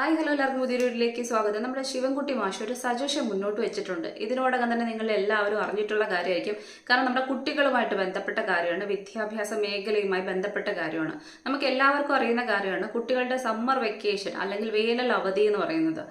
Hi hello എല്ലാവർക്കും പുതിയൊരു വീട്ടിലേക്ക് സ്വാഗതം. നമ്മുടെ ശിവൻകുട്ടി മാഷ് ഒരു സജഷൻ മുന്നോട്ട് വെച്ചിട്ടുണ്ട്. ഇതിനോടകം തന്നെ നിങ്ങൾ എല്ലാവരും അറിഞ്ഞിട്ടുള്ള കാര്യമായിരിക്കും. കാരണം നമ്മുടെ കുട്ടികളുമായിട്ട് ബന്ധപ്പെട്ട കാര്യമാണ് വിദ്യാഭ്യാസ മേഖലയുമായി ബന്ധപ്പെട്ട കാര്യമാണ്. നമുക്ക് എല്ലാവർക്കും അറിയുന്ന കാര്യമാണ് കുട്ടികളുടെ സമ്മർ വെക്കേഷൻ അല്ലെങ്കിൽ വേനൽ അവധി എന്ന് പറയുന്നത്.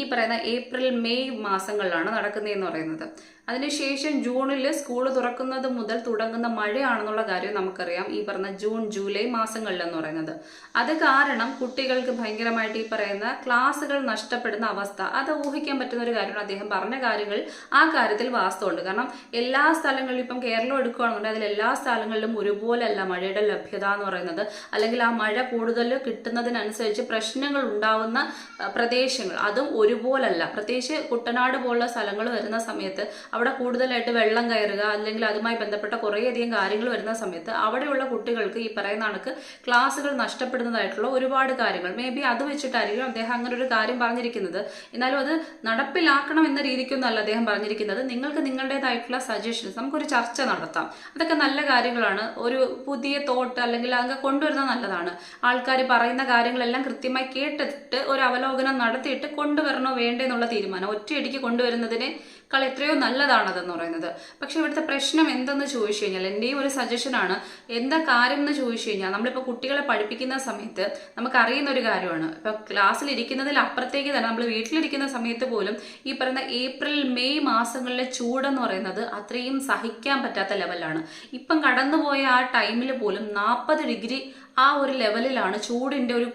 ഈ പറയുന്ന ഏപ്രിൽ മെയ് മാസങ്ങളിലാണ് നടക്കുന്നതെന്ന് പറയുന്നത്. അതിനുശേഷം ജൂണിൽ സ്കൂൾ തുറക്കുന്നത് മുതൽ തുടങ്ങുന്ന മഴയാണെന്നുള്ള കാര്യം നമുക്കറിയാം. ഈ പറഞ്ഞ ജൂൺ ജൂലൈ മാസങ്ങളിലെന്ന് പറയുന്നത്. അത് കാരണം കുട്ടികൾക്ക് ഭയങ്കരമായിട്ട് ഈ പറയുന്ന ക്ലാസ്സുകൾ നഷ്ടപ്പെടുന്ന അവസ്ഥ. അത് ഊഹിക്കാൻ പറ്റുന്ന ഒരു കാര്യമാണ്. അദ്ദേഹം പറഞ്ഞ കാര്യങ്ങൾ ആ കാര്യത്തിൽ വാസ്തവമുണ്ട്. കാരണം എല്ലാ സ്ഥലങ്ങളിലും ഇപ്പം കേരളം എടുക്കുകയാണെന്നുണ്ടെങ്കിൽ അതിൽ എല്ലാ സ്ഥലങ്ങളിലും ഒരുപോലല്ല മഴയുടെ ലഭ്യത എന്ന് പറയുന്നത്. അല്ലെങ്കിൽ ആ മഴ കൂടുതൽ കിട്ടുന്നതിനനുസരിച്ച് പ്രശ്നങ്ങൾ ഉണ്ടാവുന്ന പ്രദേശങ്ങൾ. അതും ഒരുപോലല്ല. പ്രത്യേകിച്ച് കുട്ടനാട് പോലുള്ള സ്ഥലങ്ങൾ വരുന്ന സമയത്ത് അവിടെ കൂടുതലായിട്ട് വെള്ളം കയറുക അല്ലെങ്കിൽ അതുമായി ബന്ധപ്പെട്ട കുറേയധികം കാര്യങ്ങൾ വരുന്ന സമയത്ത് അവിടെയുള്ള കുട്ടികൾക്ക് ഈ പറയുന്ന കണക്ക് ക്ലാസ്സുകൾ നഷ്ടപ്പെടുന്നതായിട്ടുള്ള ഒരുപാട് കാര്യങ്ങൾ. മേ ബി അത് വെച്ചിട്ടായിരിക്കും അദ്ദേഹം അങ്ങനെ ഒരു കാര്യം പറഞ്ഞിരിക്കുന്നത്. എന്നാലും അത് നടപ്പിലാക്കണം എന്ന രീതിക്കൊന്നുമല്ല അദ്ദേഹം പറഞ്ഞിരിക്കുന്നത്. നിങ്ങൾക്ക് നിങ്ങളുടേതായിട്ടുള്ള സജഷൻസ് നമുക്കൊരു ചർച്ച നടത്താം. അതൊക്കെ നല്ല കാര്യങ്ങളാണ്. ഒരു പുതിയ തോട്ട് അല്ലെങ്കിൽ അങ്ങ് കൊണ്ടുവരുന്നത് നല്ലതാണ്. ആൾക്കാർ പറയുന്ന കാര്യങ്ങളെല്ലാം കൃത്യമായി കേട്ടിട്ട് ഒരു അവലോകനം നടത്തിയിട്ട് കൊണ്ടുവരണോ വേണ്ടേ എന്നുള്ള തീരുമാനം. ഒറ്റയടിക്ക് കൊണ്ടുവരുന്നതിനെ കൾ എത്രയോ നല്ലതാണതെന്ന് പറയുന്നത്. പക്ഷെ ഇവിടുത്തെ പ്രശ്നം എന്തെന്ന് ചോദിച്ചു കഴിഞ്ഞാൽ എന്റെയും ഒരു സജഷനാണ് എന്താ കാര്യം എന്ന് ചോദിച്ചു കഴിഞ്ഞാൽ നമ്മളിപ്പോൾ കുട്ടികളെ പഠിപ്പിക്കുന്ന സമയത്ത് നമുക്കറിയുന്ന ഒരു കാര്യമാണ്. ഇപ്പോൾ ക്ലാസ്സിൽ ഇരിക്കുന്നതിൽ അപ്പുറത്തേക്ക് തന്നെ നമ്മൾ വീട്ടിലിരിക്കുന്ന സമയത്ത് പോലും ഈ പറയുന്ന ഏപ്രിൽ മെയ് മാസങ്ങളിലെ ചൂടെന്ന് പറയുന്നത് അത്രയും സഹിക്കാൻ പറ്റാത്ത ലെവലാണ് ഇപ്പം കടന്നുപോയ ആ ടൈമിൽ പോലും നാൽപ്പത് ഡിഗ്രി ആ ഒരു ലെവലിലാണ് ചൂടിന്റെ ഒരു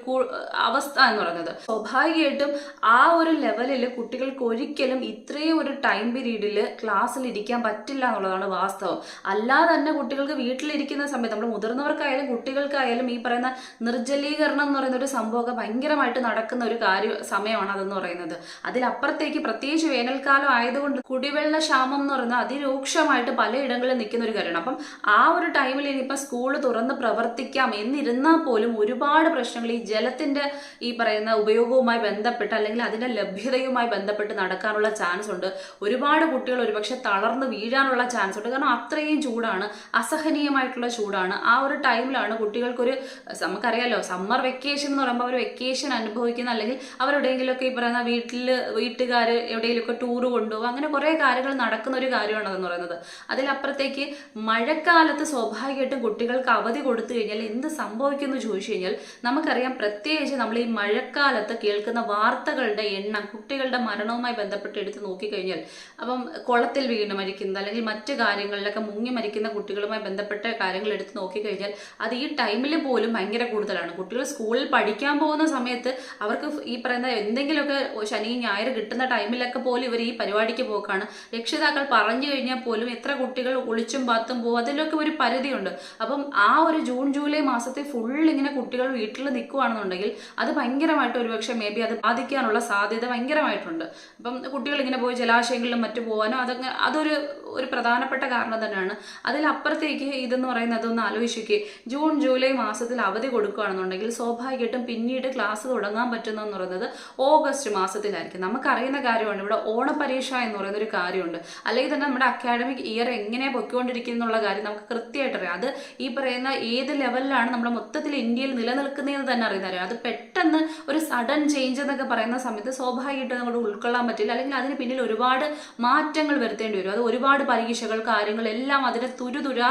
അവസ്ഥ എന്ന് പറയുന്നത്. സ്വാഭാവികമായിട്ടും ആ ഒരു ലെവലിൽ കുട്ടികൾക്ക് ഒരിക്കലും ഇത്രയും ഒരു ടൈം പീരീഡിൽ ക്ലാസ്സിൽ ഇരിക്കാൻ പറ്റില്ല എന്നുള്ളതാണ് വാസ്തവം. അല്ലാതെ തന്നെ കുട്ടികൾക്ക് വീട്ടിലിരിക്കുന്ന സമയത്ത് നമ്മൾ മുതിർന്നവർക്കായാലും കുട്ടികൾക്കായാലും ഈ പറയുന്ന നിർജലീകരണം എന്ന് പറയുന്ന ഒരു സംഭവമൊക്കെ ഭയങ്കരമായിട്ട് നടക്കുന്ന ഒരു കാര്യ സമയമാണ് അതെന്ന് പറയുന്നത്. അതിലപ്പുറത്തേക്ക് പ്രത്യേകിച്ച് വേനൽക്കാലം ആയതുകൊണ്ട് കുടിവെള്ള ക്ഷാമം എന്ന് പറയുന്നത് അതിരൂക്ഷമായിട്ട് പലയിടങ്ങളിൽ നിൽക്കുന്ന ഒരു കാര്യമാണ്. അപ്പം ആ ഒരു ടൈമിൽ ഇനിയിപ്പോൾ സ്കൂൾ തുറന്ന് പ്രവർത്തിക്കാം എന്നിരുന്നാൽ പോലും ഒരുപാട് പ്രശ്നങ്ങൾ ഈ ജലത്തിന്റെ ഈ പറയുന്ന ഉപയോഗവുമായി ബന്ധപ്പെട്ട് അല്ലെങ്കിൽ അതിന്റെ ലഭ്യതയുമായി ബന്ധപ്പെട്ട് നടക്കാനുള്ള ചാൻസ് ഉണ്ട്. ഒരുപാട് കുട്ടികൾ ഒരുപക്ഷെ തളർന്ന് വീഴാനുള്ള ചാൻസ് ഉണ്ട്. കാരണം അത്രയും ചൂടാണ്. അസഹനീയമായിട്ടുള്ള ചൂടാണ്. ആ ഒരു ടൈമിലാണ് കുട്ടികൾക്കൊരു നമുക്കറിയാലോ സമ്മർ വെക്കേഷൻ എന്ന് പറയുമ്പോൾ അവർ വെക്കേഷൻ അനുഭവിക്കുന്ന അല്ലെങ്കിൽ അവരെവിടെയെങ്കിലുമൊക്കെ ഈ പറയുന്ന വീട്ടിൽ വീട്ടുകാർ എവിടെയെങ്കിലുമൊക്കെ ടൂർ കൊണ്ടുപോകും അങ്ങനെ കുറേ കാര്യങ്ങൾ നടക്കുന്ന ഒരു കാര്യമാണ് അതെന്ന് പറയുന്നത്. അതിലപ്പുറത്തേക്ക് മഴക്കാലത്ത് സ്വാഭാവികമായിട്ടും കുട്ടികൾക്ക് അവധി കൊടുത്തു കഴിഞ്ഞാൽ എന്ത് സംഭവിക്കുന്നു ചോദിച്ചു കഴിഞ്ഞാൽ നമുക്കറിയാം പ്രത്യേകിച്ച് നമ്മൾ ഈ മഴക്കാലത്ത് കേൾക്കുന്ന വാർത്തകളുടെ എണ്ണം കുട്ടികളുടെ മരണവുമായി ബന്ധപ്പെട്ട് എടുത്ത് നോക്കിക്കഴിഞ്ഞാൽ അപ്പം കുളത്തിൽ വീണ് മരിക്കുന്നത് അല്ലെങ്കിൽ മറ്റു കാര്യങ്ങളിലൊക്കെ മുങ്ങി മരിക്കുന്ന കുട്ടികളുമായി ബന്ധപ്പെട്ട കാര്യങ്ങൾ എടുത്ത് നോക്കിക്കഴിഞ്ഞാൽ അത് ഈ ടൈമിൽ പോലും ഭയങ്കര കൂടുതലാണ്. കുട്ടികൾ സ്കൂളിൽ പഠിക്കാൻ പോകുന്ന സമയത്ത് അവർക്ക് ഈ പറയുന്ന എന്തെങ്കിലുമൊക്കെ ശനി ഞായർ കിട്ടുന്ന ടൈമിലൊക്കെ പോലും ഇവർ ഈ പരിപാടിക്ക് പോക്കാണ്. രക്ഷിതാക്കൾ പറഞ്ഞു കഴിഞ്ഞാൽ പോലും എത്ര കുട്ടികൾ ഒളിച്ചും പാത്തും പോകും അതിലൊക്കെ ഒരു പരിധിയുണ്ട്. അപ്പം ആ ഒരു ജൂൺ ജൂലൈ മാസത്തിൽ ഫുൾ ഇങ്ങനെ കുട്ടികൾ വീട്ടിൽ നിൽക്കുകയാണെന്നുണ്ടെങ്കിൽ അത് ഭയങ്കരമായിട്ട് ഒരുപക്ഷെ മേ ബി അത് ബാധിക്കാനുള്ള സാധ്യത ഭയങ്കരമായിട്ടുണ്ട്. അപ്പം കുട്ടികൾ ഇങ്ങനെ പോയി ജലാശയങ്ങളിലും മറ്റു പോകാനോ അതങ്ങനെ അതൊരു ഒരു പ്രധാനപ്പെട്ട കാരണം തന്നെയാണ്. അതിലപ്പുറത്തേക്ക് ഇതെന്ന് പറയുന്നത് ഒന്ന് ആലോചിക്കുക ജൂൺ ജൂലൈ മാസത്തിൽ അവധി കൊടുക്കുകയാണെന്നുണ്ടെങ്കിൽ സ്വാഭാവികമായിട്ടും പിന്നീട് ക്ലാസ് തുടങ്ങാൻ പറ്റുന്നതെന്ന് പറയുന്നത് ഓഗസ്റ്റ് മാസത്തിലായിരിക്കും. നമുക്കറിയുന്ന കാര്യമാണ് ഇവിടെ ഓണപരീക്ഷ എന്ന് പറയുന്ന ഒരു കാര്യമുണ്ട്. അല്ലെങ്കിൽ തന്നെ നമ്മുടെ അക്കാഡമിക് ഇയർ എങ്ങനെ പൊയ്ക്കൊണ്ടിരിക്കുന്നു എന്നുള്ള കാര്യം നമുക്ക് കൃത്യമായിട്ട് അറിയാം. അത് ഈ പറയുന്ന ഏത് ലെവലിലാണ് നമ്മുടെ മൊത്തത്തിൽ ഇന്ത്യയിൽ നിലനിൽക്കുന്നതെന്ന് തന്നെ അറിയുന്ന അത് പെട്ടെന്ന് ഒരു സഡൻ ചേഞ്ച് എന്നൊക്കെ പറയുന്ന സമയത്ത് സ്വാഭാവികമായിട്ടും നമുക്ക് ഉൾക്കൊള്ളാൻ പറ്റില്ല. അല്ലെങ്കിൽ അതിന് പിന്നിൽ ഒരുപാട് മാറ്റങ്ങൾ വരുത്തേണ്ടി വരും. അത് ഒരുപാട് പരീക്ഷകൾ കാര്യങ്ങൾ എല്ലാം അതിനെ തുരുതുര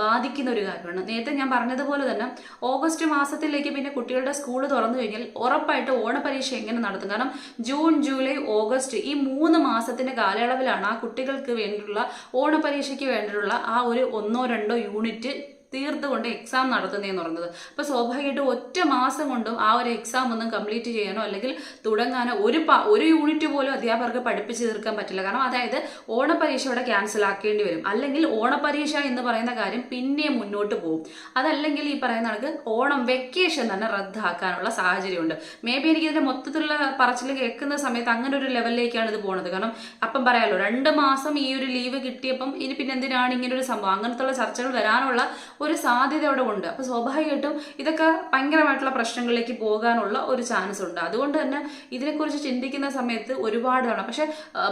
ബാധിക്കുന്ന ഒരു കാര്യമാണ്. നേരത്തെ ഞാൻ പറഞ്ഞതുപോലെ തന്നെ ഓഗസ്റ്റ് മാസത്തിലേക്ക് പിന്നെ കുട്ടികളുടെ സ്കൂൾ തുറന്നു കഴിഞ്ഞാൽ ഉറപ്പായിട്ട് ഓണപരീക്ഷ എങ്ങനെ നടത്തും? കാരണം ജൂൺ ജൂലൈ ഓഗസ്റ്റ് ഈ മൂന്ന് മാസത്തിന്റെ കാലയളവിലാണ് ആ കുട്ടികൾക്ക് വേണ്ടിയിട്ടുള്ള ഓണപരീക്ഷയ്ക്ക് വേണ്ടിയിട്ടുള്ള ആ ഒരു ഒന്നോ രണ്ടോ യൂണിറ്റ് തീർത്തുകൊണ്ട് എക്സാം നടത്തുന്നതെന്ന് പറയുന്നത്. അപ്പോൾ സ്വാഭാവികമായിട്ടും ഒറ്റ മാസം കൊണ്ടും ആ ഒരു എക്സാം ഒന്നും കംപ്ലീറ്റ് ചെയ്യാനോ അല്ലെങ്കിൽ തുടങ്ങാനോ ഒരു ഒരു യൂണിറ്റ് പോലും അധ്യാപകർക്ക് പഠിപ്പിച്ച് തീർക്കാൻ പറ്റില്ല. കാരണം അതായത് ഓണപരീക്ഷ ഇവിടെ ക്യാൻസൽ ആക്കേണ്ടി വരും. അല്ലെങ്കിൽ ഓണപരീക്ഷ എന്ന് പറയുന്ന കാര്യം പിന്നെ മുന്നോട്ട് പോകും അതല്ലെങ്കിൽ ഈ പറയുന്ന കണക്ക് ഓണം വെക്കേഷൻ തന്നെ റദ്ദാക്കാനുള്ള സാഹചര്യമുണ്ട്. മേ ബി എനിക്ക് ഇതിന്റെ മൊത്തത്തിലുള്ള പറച്ചിൽ കേൾക്കുന്ന സമയത്ത് അങ്ങനെ ഒരു ലെവലിലേക്കാണ് ഇത് പോണത്. കാരണം അപ്പം പറയാലോ രണ്ട് മാസം ഈ ഒരു ലീവ് കിട്ടിയപ്പം ഇനി പിന്നെ എന്തിനാണ് ഇങ്ങനെ ഒരു സംഭവം? അങ്ങനത്തെ ചർച്ചകൾ വരാനുള്ള ഒരു സാധ്യത അവിടെ ഉണ്ട്. അപ്പോൾ സ്വാഭാവികമായിട്ടും ഇതൊക്കെ ഭയങ്കരമായിട്ടുള്ള പ്രശ്നങ്ങളിലേക്ക് പോകാനുള്ള ഒരു ചാൻസ് ഉണ്ട്. അതുകൊണ്ട് തന്നെ ഇതിനെക്കുറിച്ച് ചിന്തിക്കുന്ന സമയത്ത് ഒരുപാട് പക്ഷെ പക്ഷേ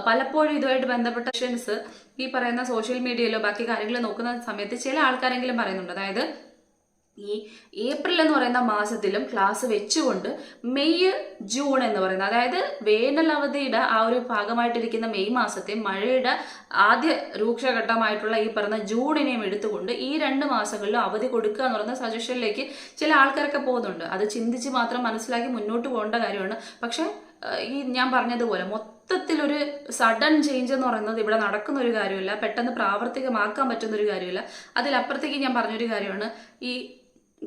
പലപ്പോഴും ഇതുമായിട്ട് ബന്ധപ്പെട്ട ക്വസ്റ്റ്യൻസ് ഈ പറയുന്ന സോഷ്യൽ മീഡിയയിലോ ബാക്കി കാര്യങ്ങൾ നോക്കുന്ന സമയത്ത് ചില ആൾക്കാരെങ്കിലും പറയുന്നുണ്ട്. അതായത് ഈ ഏപ്രിൽ എന്ന് പറയുന്ന മാസത്തിലും ക്ലാസ് വെച്ചുകൊണ്ട് മെയ് ജൂൺ എന്ന് പറയുന്നത് അതായത് വേനൽ അവധിയുടെ ആ ഒരു ഭാഗമായിട്ടിരിക്കുന്ന മെയ് മാസത്തെ മഴയുടെ ആദ്യ രൂക്ഷഘട്ടമായിട്ടുള്ള ഈ പറഞ്ഞ ജൂണിനെയും എടുത്തുകൊണ്ട് ഈ രണ്ട് മാസങ്ങളിലും അവധി കൊടുക്കുക എന്ന് പറയുന്ന സജഷനിലേക്ക് ചില ആൾക്കാരൊക്കെ പോകുന്നുണ്ട്. അത് ചിന്തിച്ച് മാത്രം മനസ്സിലാക്കി മുന്നോട്ട് പോകേണ്ട കാര്യമാണ്. പക്ഷേ ഈ ഞാൻ പറഞ്ഞതുപോലെ മൊത്തത്തിലൊരു സഡൻ ചേഞ്ച് എന്ന് പറയുന്നത് ഇവിടെ നടക്കുന്ന ഒരു കാര്യമില്ല. പെട്ടെന്ന് പ്രാവർത്തികമാക്കാൻ പറ്റുന്ന ഒരു കാര്യമില്ല. അതിലപ്പുറത്തേക്ക് ഞാൻ പറഞ്ഞൊരു കാര്യമാണ്. ഈ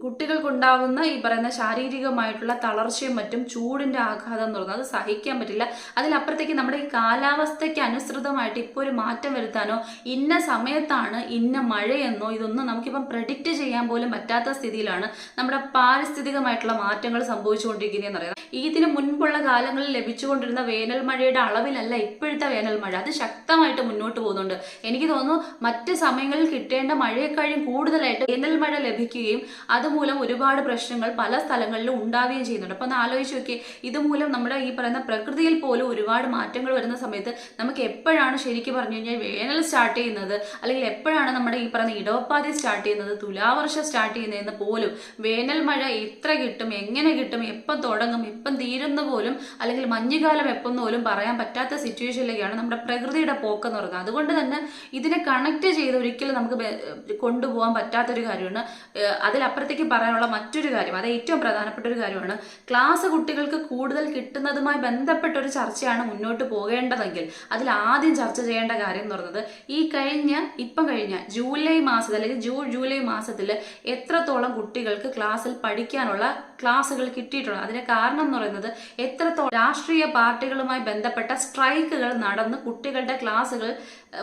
കുട്ടികൾക്കുണ്ടാവുന്ന ഈ പറയുന്ന ശാരീരികമായിട്ടുള്ള തളർച്ചയും മറ്റും ചൂടിന്റെ ആഘാതം എന്ന് പറയുന്നത് അത് സഹിക്കാൻ പറ്റില്ല. അതിലപ്പുറത്തേക്ക് നമ്മുടെ ഈ കാലാവസ്ഥയ്ക്ക് അനുസൃതമായിട്ട് ഇപ്പോൾ ഒരു മാറ്റം വരുത്താനോ ഇന്ന സമയത്താണ് ഇന്ന മഴയെന്നോ ഇതൊന്നും നമുക്കിപ്പം പ്രഡിക്റ്റ് ചെയ്യാൻ പോലും പറ്റാത്ത സ്ഥിതിയിലാണ് നമ്മുടെ പാരിസ്ഥിതികമായിട്ടുള്ള മാറ്റങ്ങൾ സംഭവിച്ചുകൊണ്ടിരിക്കുന്നതെന്ന് പറയുന്നത് ഇതിന് മുൻപുള്ള കാലങ്ങളിൽ ലഭിച്ചുകൊണ്ടിരുന്ന വേനൽ മഴയുടെ അളവിലല്ല ഇപ്പോഴത്തെ വേനൽ മഴ. അത് ശക്തമായിട്ട് മുന്നോട്ട് പോകുന്നുണ്ട്. എനിക്ക് തോന്നുന്നു മറ്റ് സമയങ്ങളിൽ കിട്ടേണ്ട മഴയെക്കാളും കൂടുതലായിട്ട് വേനൽ മഴ ലഭിക്കുകയും അതുമൂലം ഒരുപാട് പ്രശ്നങ്ങൾ പല സ്ഥലങ്ങളിലും ഉണ്ടാവുകയും ചെയ്യുന്നുണ്ട്. അപ്പൊ ഒന്ന് ആലോചിച്ച് നോക്കി ഇതുമൂലം നമ്മുടെ ഈ പറയുന്ന പ്രകൃതിയിൽ പോലും ഒരുപാട് മാറ്റങ്ങൾ വരുന്ന സമയത്ത് നമുക്ക് എപ്പോഴാണ് ശരിക്കും പറഞ്ഞു കഴിഞ്ഞാൽ വേനൽ സ്റ്റാർട്ട് ചെയ്യുന്നത്? അല്ലെങ്കിൽ എപ്പോഴാണ് നമ്മുടെ ഈ പറയുന്ന ഇടവപ്പാതി സ്റ്റാർട്ട് ചെയ്യുന്നത്? തുലാവർഷം സ്റ്റാർട്ട് ചെയ്യുന്നതെന്ന് പോലും വേനൽ മഴ എത്ര കിട്ടും എങ്ങനെ കിട്ടും എപ്പം തുടങ്ങും എപ്പം തീരുന്ന പോലും അല്ലെങ്കിൽ മഞ്ഞുകാലം എപ്പം പോലും പറയാൻ പറ്റാത്ത സിറ്റുവേഷനിലേക്കാണ് നമ്മുടെ പ്രകൃതിയുടെ പോക്കെന്ന് പറയുന്നത്. അതുകൊണ്ട് തന്നെ ഇതിനെ കണക്ട് ചെയ്ത് ഒരിക്കലും നമുക്ക് കൊണ്ടുപോകാൻ പറ്റാത്തൊരു കാര്യമാണ്. ഏഹ് അതിലപ്പുറത്തേക്ക് പറയാനുള്ള മറ്റൊരു കാര്യം അത് ഏറ്റവും പ്രധാനപ്പെട്ട ഒരു കാര്യമാണ് ക്ലാസ് കുട്ടികൾക്ക് കൂടുതൽ കിട്ടുന്നതുമായി ബന്ധപ്പെട്ട ഒരു ചർച്ചയാണ് മുന്നോട്ട് പോകേണ്ടതെങ്കിൽ അതിൽ ആദ്യം ചർച്ച ചെയ്യേണ്ട കാര്യം എന്ന് പറയുന്നത് ഈ കഴിഞ്ഞ ഇപ്പം കഴിഞ്ഞ ജൂലൈ മാസത്തിൽ അല്ലെങ്കിൽ ജൂൺ ജൂലൈ മാസത്തിൽ എത്രത്തോളം കുട്ടികൾക്ക് ക്ലാസ്സിൽ പഠിക്കാനുള്ള ക്ലാസ്സുകൾ കിട്ടിയിട്ടുള്ളത് അതിന് കാരണം എന്ന് പറയുന്നത് എത്രത്തോളം രാഷ്ട്രീയ പാർട്ടികളുമായി ബന്ധപ്പെട്ട സ്ട്രൈക്കുകൾ നടന്ന് കുട്ടികളുടെ ക്ലാസ്സുകൾ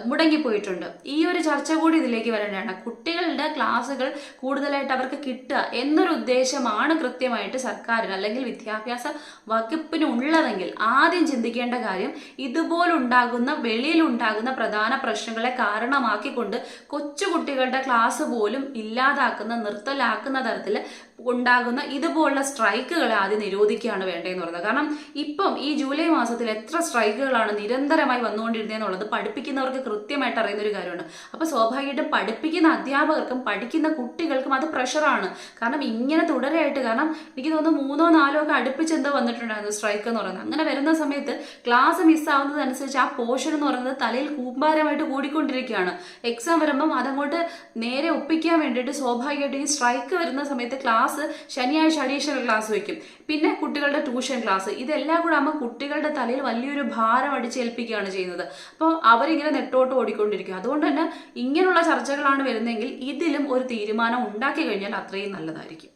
മുടങ്ങിപ്പോയിട്ടുണ്ട്. ഈ ഒരു ചർച്ച കൂടി ഇതിലേക്ക് വരേണ്ടതാണ്. കുട്ടികളുടെ ക്ലാസ്സുകൾ കൂടുതലായിട്ട് അവർക്ക് കിട്ടുക എന്നൊരു ഉദ്ദേശമാണ് കൃത്യമായിട്ട് സർക്കാരിന് അല്ലെങ്കിൽ വിദ്യാഭ്യാസ വകുപ്പിന് ഉള്ളതെങ്കിൽ ആദ്യം ചിന്തിക്കേണ്ട കാര്യം ഇതുപോലുണ്ടാകുന്ന വെളിയിലുണ്ടാകുന്ന പ്രധാന പ്രശ്നങ്ങളെ കാരണമാക്കിക്കൊണ്ട് കൊച്ചുകുട്ടികളുടെ ക്ലാസ് പോലും ഇല്ലാതാക്കുന്ന നിർത്തലാക്കുന്ന തരത്തിൽ ഉണ്ടാകുന്ന ഇതുപോലുള്ള സ്ട്രൈക്കുകളെ ആദ്യം നിരോധിക്കുകയാണ് വേണ്ടതെന്ന് പറയുന്നത്. കാരണം ഇപ്പം ഈ ജൂലൈ മാസത്തിൽ എത്ര സ്ട്രൈക്കുകളാണ് നിരന്തരമായി വന്നുകൊണ്ടിരുന്നതെന്നുള്ളത് പഠിപ്പിക്കുന്നവർക്ക് കൃത്യമായിട്ട് അറിയുന്ന ഒരു കാര്യമാണ്. അപ്പോൾ സ്വാഭാവികമായിട്ടും പഠിപ്പിക്കുന്ന അധ്യാപകർക്കും പഠിക്കുന്ന കുട്ടികൾക്കും അത് പ്രഷറാണ്. കാരണം ഇങ്ങനെ തുടരെയായിട്ട് കാരണം എനിക്ക് തോന്നുന്നു മൂന്നോ നാലോ ഒക്കെ അടുപ്പിച്ച് എന്തോ വന്നിട്ടുണ്ടായിരുന്നു സ്ട്രൈക്ക് എന്ന് പറയുന്നത്. അങ്ങനെ വരുന്ന സമയത്ത് ക്ലാസ് മിസ്സാവുന്നതനുസരിച്ച് ആ പോർഷൻ എന്ന് പറയുന്നത് തലയിൽ കൂമ്പാരമായിട്ട് കൂടിക്കൊണ്ടിരിക്കുകയാണ്. എക്സാം വരുമ്പം അതങ്ങോട്ട് നേരെ ഒപ്പിക്കാൻ വേണ്ടിയിട്ട് സ്വാഭാവികമായിട്ട് ഈ സ്ട്രൈക്ക് വരുന്ന സമയത്ത് ക്ലാസ് ശനിയാഴ്ച അഡീഷണൽ ക്ലാസ് വയ്ക്കും. പിന്നെ കുട്ടികളുടെ ട്യൂഷൻ ക്ലാസ് ഇതെല്ലാം കൂടെ ആകുമ്പോൾ കുട്ടികളുടെ തലയിൽ വലിയൊരു ഭാരം അടിച്ചേൽപ്പിക്കുകയാണ് ചെയ്യുന്നത്. അപ്പോൾ അവരിങ്ങനെ നെട്ടോട്ട് ഓടിക്കൊണ്ടിരിക്കും. അതുകൊണ്ട് തന്നെ ഇങ്ങനെയുള്ള ചർച്ചകളാണ് വരുന്നതെങ്കിൽ ഇതിലും ഒരു തീരുമാനം ഉണ്ടാക്കി കഴിഞ്ഞാൽ അത്രയും നല്ലതായിരിക്കും.